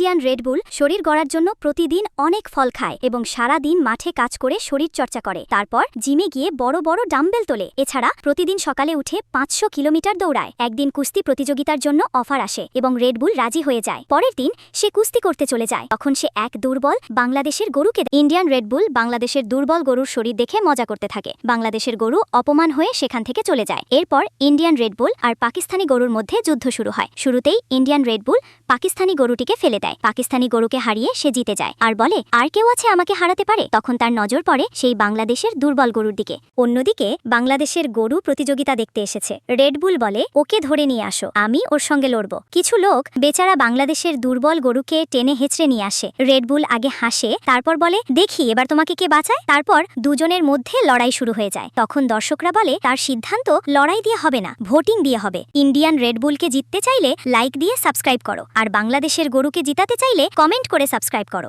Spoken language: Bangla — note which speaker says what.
Speaker 1: ইন্ডিয়ান রেডবুল শরীর গড়ার জন্য প্রতিদিন অনেক ফল খায় এবং সারা দিন মাঠে কাজ করে শরীর চর্চা করে। তারপর জিমে গিয়ে বড় বড় ডাম্বেল তোলে। এছাড়া প্রতিদিন সকালে উঠে পাঁচশো কিলোমিটার দৌড়ায়। একদিন কুস্তি প্রতিযোগিতার জন্য অফার আসে এবং রেডবুল রাজি হয়ে যায়। পরের দিন সে কুস্তি করতে চলে যায়। তখন সে এক দুর্বল বাংলাদেশের গরুকে ইন্ডিয়ান রেডবুল বাংলাদেশের দুর্বল গরুর শরীর দেখে মজা করতে থাকে। বাংলাদেশের গরু অপমান হয়ে সেখান থেকে চলে যায়। এরপর ইন্ডিয়ান রেডবুল আর পাকিস্তানি গরুর মধ্যে যুদ্ধ শুরু হয়। শুরুতেই ইন্ডিয়ান রেডবুল পাকিস্তানি গরুটিকে ফেলে দেয়। পাকিস্তানি গরুকে হারিয়ে সে জিতে যায়। আর বলে, আর কেউ আছে আমাকে হারাতে পারে? তখন তার নজর পড়ে সেই বাংলাদেশের দুর্বল গরুর দিকে। অন্যদিকে, বাংলাদেশের গরু প্রতিযোগিতা দেখতে এসেছে। রেডবুল বলে, ওকে ধরে নিয়ে আসো, আমি ওর সঙ্গে লড়ব। কিছু লোক বেচারা বাংলাদেশের দুর্বল গরুকে টেনে হেঁচড়ে নিয়ে আসে। রেডবুল আগে হাসে, তারপর বলে, দেখি, এবার তোমাকে কে বাঁচায়? তারপর দুজনের মধ্যে লড়াই শুরু হয়ে যায়। তখন দর্শকরা বলে, তার সিদ্ধান্ত লড়াই দিয়ে হবে না, ভোটিং দিয়ে হবে। ইন্ডিয়ান রেডবুলকে জিততে চাইলে লাইক দিয়ে সাবস্ক্রাইব করো। আর বাংলাদেশের গরুকে জিতাতে চাইলে কমেন্ট করে সাবস্ক্রাইব করো।